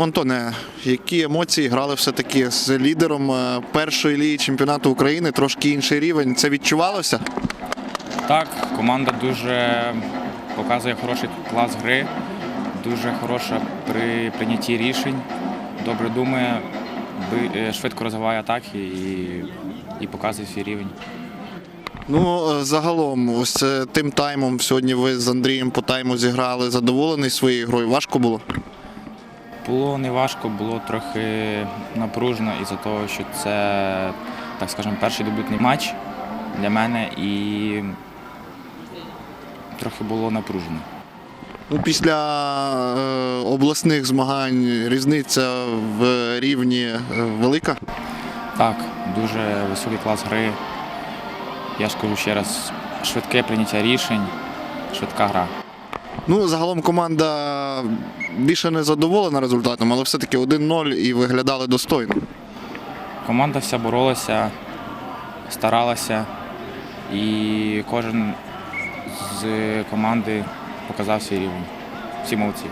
Антоне, які емоції грали все-таки з лідером е, першої ліги чемпіонату України, трошки інший рівень. Це відчувалося? Так, команда дуже показує хороший клас гри, дуже хороша при прийнятті рішень, добре думає, е, швидко розвиває атаки і, і показує свій рівень. Ну, е, загалом, ось тим таймом сьогодні ви з Андрієм по тайму зіграли задоволений своєю грою. Важко було? Було не важко, було трохи напружено із-за того, що це, так скажемо, перший дебютний матч для мене і трохи було напружено. Ну, після е, обласних змагань різниця в рівні е, велика. Так, дуже високий клас гри. Я ж кажу ще раз, швидке прийняття рішень, швидка гра. Ну, загалом команда більше не задоволена результатом, але все-таки 1-0 і виглядали достойно. Команда вся боролася, старалася, і кожен з команди показав свій рівень. Всі молодці.